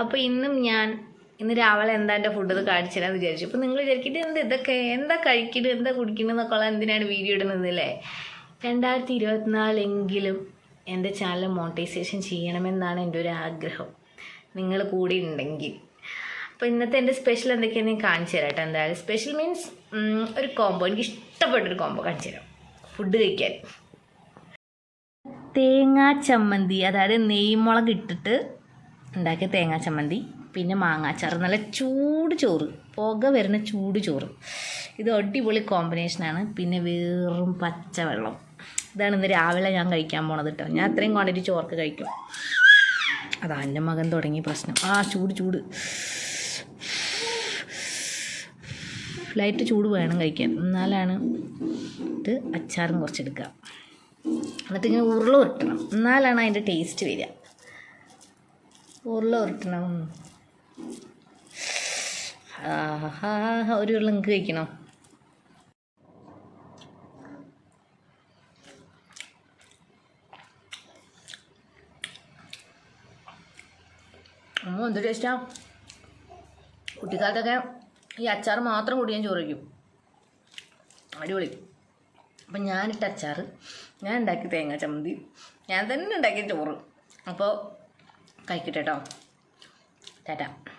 അപ്പോൾ ഇന്നും ഞാൻ ഇന്ന് രാവിലെ എന്താ എന്റെ ഫുഡ് ഇത് കാണിച്ചു വിചാരിച്ചു. അപ്പോൾ നിങ്ങൾ വിചാരിക്കിട്ട് എന്ത് ഇതൊക്കെ എന്താ കഴിക്കുന്നത് എന്താ കുടിക്കുന്നത് എന്നൊക്കെ എന്തിനാണ് വീഡിയോ ഇടുന്നത് അല്ലേ രണ്ടായിരത്തി ഇരുപത്തിനാലെങ്കിലും എന്റെ ചാനൽ മോണിറ്റൈസേഷൻ ചെയ്യണമെന്നാണ് എന്റെ ഒരു ആഗ്രഹം. നിങ്ങൾ കൂടി ഉണ്ടെങ്കിൽ അപ്പോൾ ഇന്നത്തെ എന്റെ സ്പെഷ്യൽ എന്തൊക്കെയാണ് ഞാൻ കാണിച്ചു തരാം കേട്ടോ എന്തായാലും. സ്പെഷ്യൽ മീൻസ് ഒരു കോംബോ എനിക്ക് ഇഷ്ടപ്പെട്ടൊരു കോംബോ കാണിച്ചു തരാം. ഫുഡ് കഴിക്കാൻ. തേങ്ങാ ചമ്മന്തി അതായത് നെയ്മുളക് ഇട്ടിട്ട് ഉണ്ടാക്കിയ തേങ്ങാ ചമ്മന്തി പിന്നെ മാങ്ങാച്ചാറ് നല്ല ചൂട് ചോറ് പുക വരുന്ന ചൂട് ചോറ്. ഇത് അടിപൊളി കോമ്പിനേഷനാണ് പിന്നെ വെറും പച്ചവെള്ളം. ഇതാണ് ഇന്ന് രാവിലെ ഞാൻ കഴിക്കാൻ പോണത് കേട്ടോ ഞാൻ അത്രയും ക്വാണ്ടിറ്റി ചോർക്ക് കഴിക്കും. അതാ എന്റെ മകൻ തുടങ്ങി പ്രശ്നം. ആ ചൂട് ചൂട്. ലൈറ്റ് ചൂട് വേണം കഴിക്കാൻ. എന്നാലാണ് ഇത് അച്ചാറും കുറച്ചെടുക്കുക. എന്നിട്ട് ഇങ്ങനെ ഉരുള ഉരുട്ടണം. എന്നാലാണ് അതിന്റെ ടേസ്റ്റ് വരിക. ഉരുള ഉരുട്ടണം ഒരു നിങ്ങൾക്ക് കഴിക്കണോ? അമ്മ എന്ത് ടേസ്റ്റാ കുട്ടിക്കാലത്തൊക്കെ ഈ അച്ചാർ മാത്രം കൂടി ഞാൻ ചോറ് അടിപൊളി. അപ്പം ഞാനിട്ട അച്ചാർ ഞാൻ ഉണ്ടാക്കി തേങ്ങ ചമ്മന്തി. ഞാൻ തന്നെ ഉണ്ടാക്കിയ ചോറ്. അപ്പോൾ കഴിക്കട്ടെ കേട്ടോ ടാറ്റ.